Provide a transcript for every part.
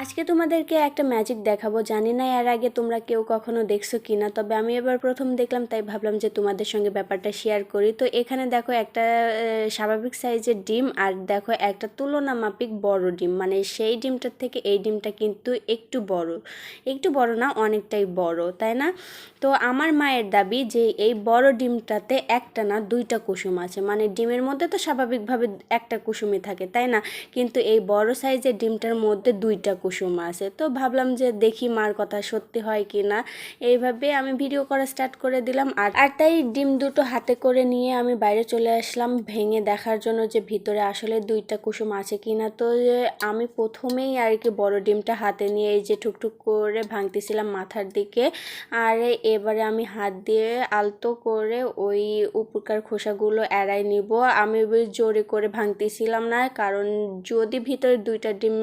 আজকে তোমাদেরকে একটা ম্যাজিক দেখাবো। জানি না এর আগে তোমরা কেউ কখনো দেখছ কি না তবে আমি এবার প্রথম দেখলাম, তাই ভাবলাম যে তোমাদের সঙ্গে ব্যাপারটা শেয়ার করি। তো এখানে দেখো একটা স্বাভাবিক সাইজের ডিম, আর দেখো একটা তুলনা মাপিক বড় ডিম। মানে সেই ডিমটার থেকে এই ডিমটা কিন্তু একটু বড়। একটু বড় না, অনেকটাই বড়, তাই না? তো আমার মায়ের দাবি যে এই বড় ডিমটাতে একটা না দুইটা কুসুম আছে। মানে ডিমের মধ্যে তো স্বাভাবিকভাবে একটা কুসুমই থাকে, তাই না? কিন্তু এই বড় সাইজের ডিমটার মধ্যে দুইটা কুসুম আছে। তো ভাবলাম যে দেখি মার কথা সত্যি হয় কি না এইভাবে আমি ভিডিও করা স্টার্ট করে দিলাম। আর আর তাই ডিম দুটো হাতে করে নিয়ে আমি বাইরে চলে আসলাম ভেঙে দেখার জন্য যে ভিতরে আসলে দুইটা কুসুম আছে কি না তো আমি প্রথমেই আর কি বড় ডিমটা হাতে নিয়ে এই যে ঠুকঠুক করে ভাঙতেছিলাম মাথার দিকে। আর এবারে আমি হাত দিয়ে আলতো করে ওই উপরকার খোসাগুলো এড়াই নিব। আমি জোরে করে ভাঙতেছিলাম না। কারণ যদি ভিতরে দুইটা ডিম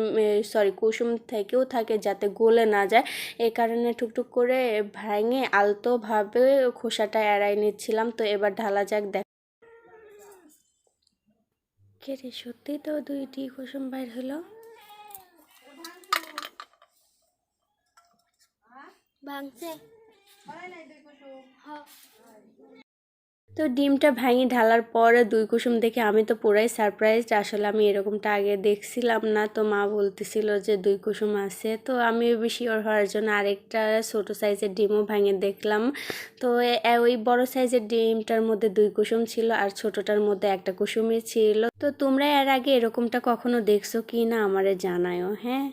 সরি কুসুম থেকেও থাকে যাতে গলে না যায়। এই কারণে টুকটুক করে ভেঙে আলতোভাবে খোসাটা এড়াই নিচ্ছিলাম। তো এবার ঢালা যাক দেখ। কে রে সত্যি তো দুইটি কুসুম বাইর হলো। ভাঙছে। তো ডিমটা ভেঙে ঢালার পরে দুই কুসুম দেখে আমি তো পুরাই সারপ্রাইজড আসলে আমি এরকমটা আগে দেখছিলাম না। তো মা বলতেছিল যে দুই কুসুম আছে। তো আমি শিওর হওয়ার জন্য আরেকটা ছোট সাইজের ডিমও ভেঙে দেখলাম। তো ওই বড় সাইজের ডিমটার মধ্যে দুই কুসুম ছিল আর ছোটটার মধ্যে একটা কুসুমই ছিল। তো তোমরা এর আগে এরকমটা কখনো দেখছ কি না আমারে জানায়ও হ্যাঁ?